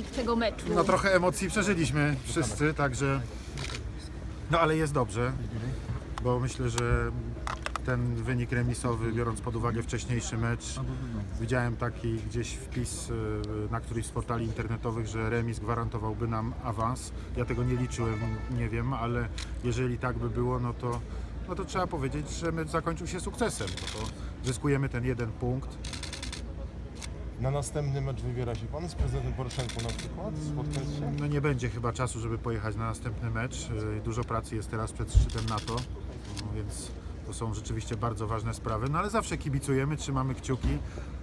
wynik tego meczu? No trochę emocji przeżyliśmy wszyscy, także... No ale jest dobrze, bo myślę, że ten wynik remisowy, biorąc pod uwagę wcześniejszy mecz, widziałem taki gdzieś wpis y, na któryś z portali internetowych, że remis gwarantowałby nam awans. Ja tego nie liczyłem, nie wiem, ale jeżeli tak by było, no to, no to trzeba powiedzieć, że mecz zakończył się sukcesem. No to zyskujemy ten jeden punkt. Na następny mecz wybiera się Pan z prezydentem Poroszenką na przykład? Spotkać się? No nie będzie chyba czasu, żeby pojechać na następny mecz. Yy, Dużo pracy jest teraz przed szczytem NATO, no więc to są rzeczywiście bardzo ważne sprawy. No ale zawsze kibicujemy, trzymamy kciuki.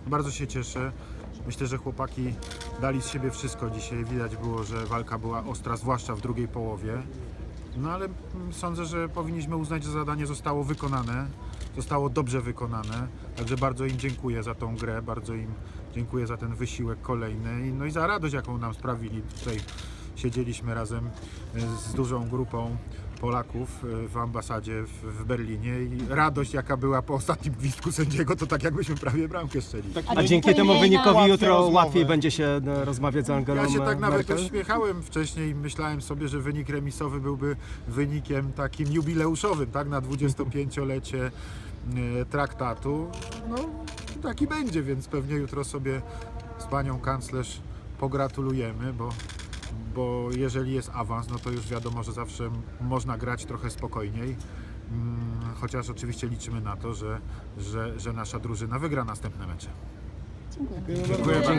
Bardzo się cieszę. Myślę, że chłopaki dali z siebie wszystko dzisiaj. Widać było, że walka była ostra, zwłaszcza w drugiej połowie. No ale mm, sądzę, że powinniśmy uznać, że zadanie zostało wykonane. Zostało dobrze wykonane. Także bardzo im dziękuję za tą grę, bardzo im dziękuję za ten wysiłek kolejny i- no i za radość, jaką nam sprawili. Tutaj siedzieliśmy razem e, z dużą grupą Polaków e, w ambasadzie w, Berlinie i radość, jaka była po ostatnim gwizdku sędziego, to tak jakbyśmy prawie bramkę strzeli. A dzięki temu wynikowi jutro rozmowy. łatwiej będzie się e, rozmawiać z Angelą Ja się tak e, nawet Merkel? uśmiechałem wcześniej, myślałem sobie, że wynik remisowy byłby wynikiem takim jubileuszowym, tak, na 25-lecie e, traktatu. No, taki będzie, więc pewnie jutro sobie z panią kanclerz pogratulujemy, bo, bo jeżeli jest awans, no to już wiadomo, że zawsze można grać trochę spokojniej. Mm, Chociaż oczywiście liczymy na to, że, że, że nasza drużyna wygra następne mecze. Dziękuję bardzo.